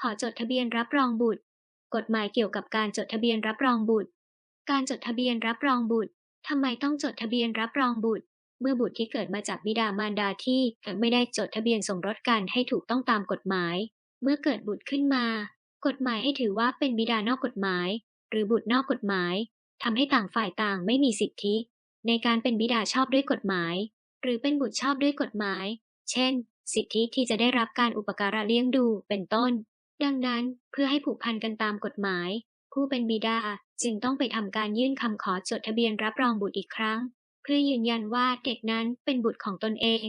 ขอจดทะเบียนรับรองบุตร กฎหมายเกี่ยวกับการจดทะเบียนรับรองบุตร การจดทะเบียนรับรองบุตรทำไมต้องจดทะเบียนรับรองบุตร เมื่อบุตรที่เกิดมาจากบิดามารดาที่ไม่ได้จดทะเบียนสมรสกันให้ถูกต้องตามกฎหมาย เมื่อเกิดบุตรขึ้นมา กฎหมายให้ถือว่าเป็นบิดานอกกฎหมาย หรือบุตรนอกกฎหมายทำให้ต่างฝ่ายต่างไม่มีสิทธิ ในการเป็นบิดาชอบด้วยกฎหมาย หรือเป็นบุตรชอบด้วยกฎหมาย เช่น สิทธิที่จะได้รับการอุปการะเลี้ยงดูเป็นต้น ดังนั้นเพื่อให้ผูกพันกันตามกฎหมาย ผู้เป็นบิดาจึงต้องไปทำการยื่นคำขอจดทะเบียนรับรองบุตรอีกครั้ง เพื่อยืนยันว่าเด็กนั้นเป็นบุตรของตนเอง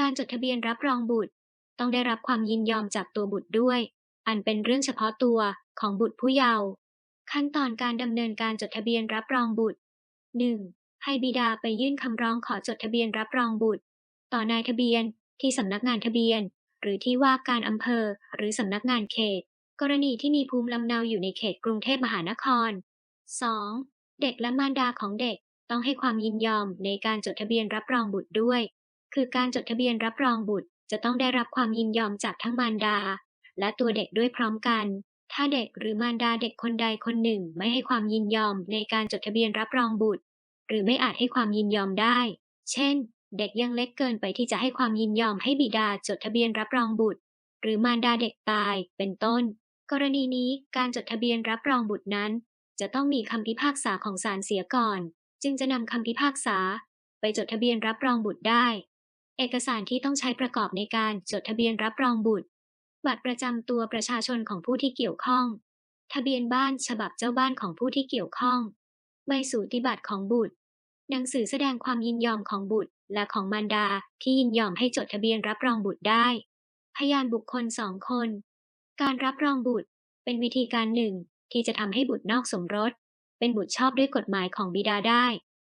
การจดทะเบียนรับรองบุตร ต้องได้รับความยินยอมจากตัวบุตรด้วย อันเป็นเรื่องเฉพาะตัวของบุตรผู้เยาว์ขั้นตอนการดำเนินการจดทะเบียนรับรองบุตร 1. ให้บิดาไปยื่นคำร้องขอจดทะเบียนรับรองบุตร ต่อนายทะเบียนที่สำนักงานทะเบียน หรือที่ว่าการอำเภอ หรือสำนักงานเขต กรณีที่มีภูมิลำเนาอยู่ในเขตกรุงเทพมหานคร 2. เด็กและมารดาของเด็กต้องให้ความยินยอมในการจดทะเบียนรับรองบุตรด้วย คือการจดทะเบียนรับรองบุตรจะต้องได้รับความยินยอมจากทั้งมารดา และตัวเด็กด้วยพร้อมกัน ถ้าเด็กหรือมารดาเด็กคนใดคนหนึ่งไม่ให้ความยินยอมในการจดทะเบียนรับรองบุตร หรือไม่อาจให้ความยินยอมได้ เช่น เด็กยังเล็กเกินไปที่จะให้ความยินยอมให้บิดาจดทะเบียนรับรองบุตร หรือมารดาเด็กตาย เป็นต้น กรณีนี้การจดทะเบียนรับรองบุตรนั้น จะต้องมีคำพิพากษาของศาลเสียก่อน จึงจะนำคำพิพากษา ไปจดทะเบียนรับรองบุตรได้ เอกสารที่ต้องใช้ประกอบในการจดทะเบียนรับรองบุตร บัตรประจำตัวประชาชนของผู้ที่เกี่ยวข้อง ทะเบียนบ้านฉบับเจ้าบ้านของผู้ที่เกี่ยวข้อง ใบสูติบัตรของบุตร หนังสือแสดงความยินยอมของบุตร และของมารดาที่ยินยอมให้จดทะเบียนรับรองบุตรได้ พยานบุคคลสองคน การรับรองบุตร เป็นวิธีการหนึ่งที่จะทำให้บุตรนอกสมรส เป็นบุตรชอบด้วยกฎหมายของบิดาได้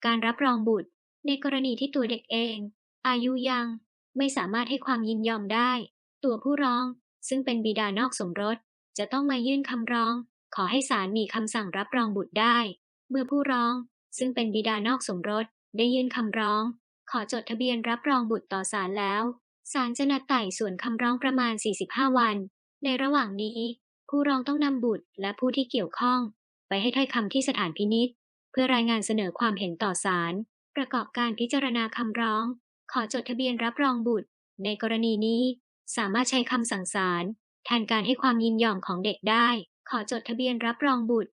การรับรองบุตร ในกรณีที่ตัวเด็กเอง อายุยังไม่สามารถให้ความยินยอมได้ ตัวผู้ร้อง ซึ่งเป็นบิดานอกสมรส จะต้องมายื่นคำร้อง ขอให้ศาลมีคำสั่งรับรองบุตรได้ เมื่อผู้ร้อง ซึ่งเป็นบิดานอกสมรส ได้ยื่นคำร้อง ขอจดทะเบียนรับรองบุตรต่อศาลแล้ว ศาลจะนัดไต่สวนคำร้องประมาณ 45 วัน ในระหว่างนี้ ผู้ร้องต้องนำบุตรและผู้ที่เกี่ยวข้อง ไปให้ถ้อยคำที่สถานพินิษเพื่อรายงานเสนอความเห็นต่อศาลประกอบการพิจารณาคำร้อง ขอจดทะเบียนรับรองบุตร ในกรณีนี้ สามารถใช้คำสั่งศาลแทนการให้ความยินยอมของเด็กได้ ขอจดทะเบียนรับรองบุตร